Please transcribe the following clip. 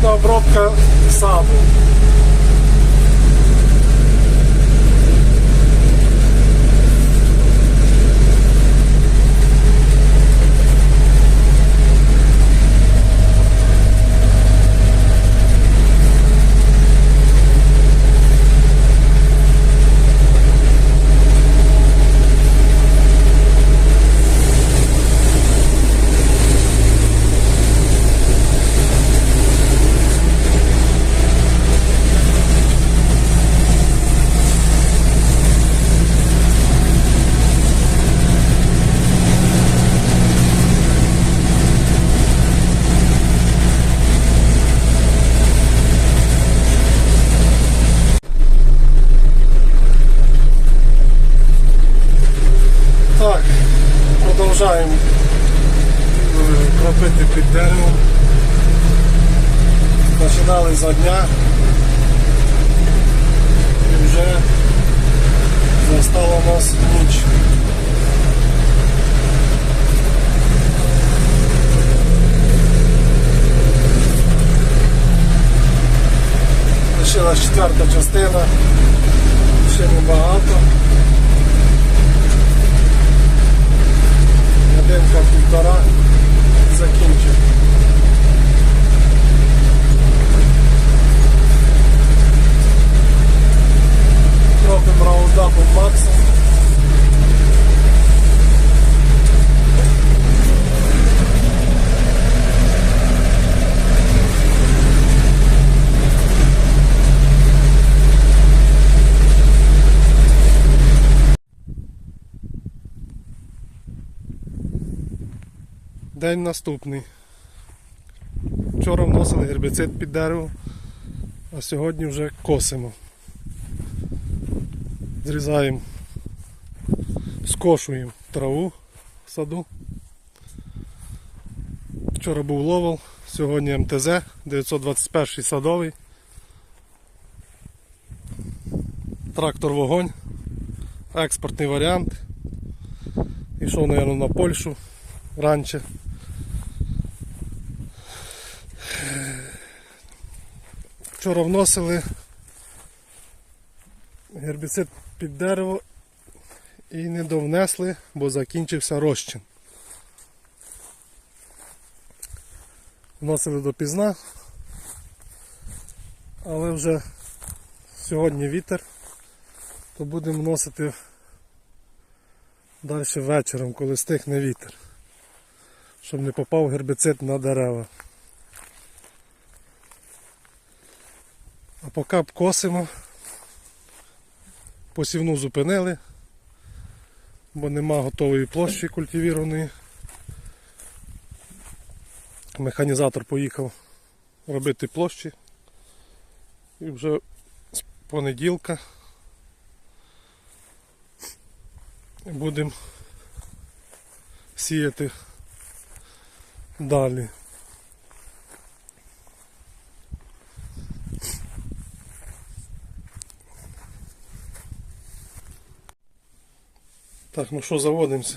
Гербіцидна обробка саду. Так, продовжаємо кропити під деревом. Починали за дня і вже застала нас ніч. Лишилась четверта частина, ще небагато. Годинка День наступний. Вчора вносили гербіцид під дерево, а сьогодні вже косимо. Зрізаємо, скошуємо траву в саду. Вчора був ловол, сьогодні МТЗ 921 садовий. Трактор вогонь, експортний варіант. Ішов, мабуть, на Польщу раніше. Вчора вносили гербіцид під дерево і не довнесли, бо закінчився розчин. Вносили допізна, але вже сьогодні вітер, то будемо вносити далі вечором, коли стихне вітер, щоб не попав гербіцид на дерева. А поки косимо, посівну зупинили, бо нема готової площі культивірованої. Механізатор поїхав робити площі. І вже з понеділка будемо сіяти далі. Так, ну що, заводимося.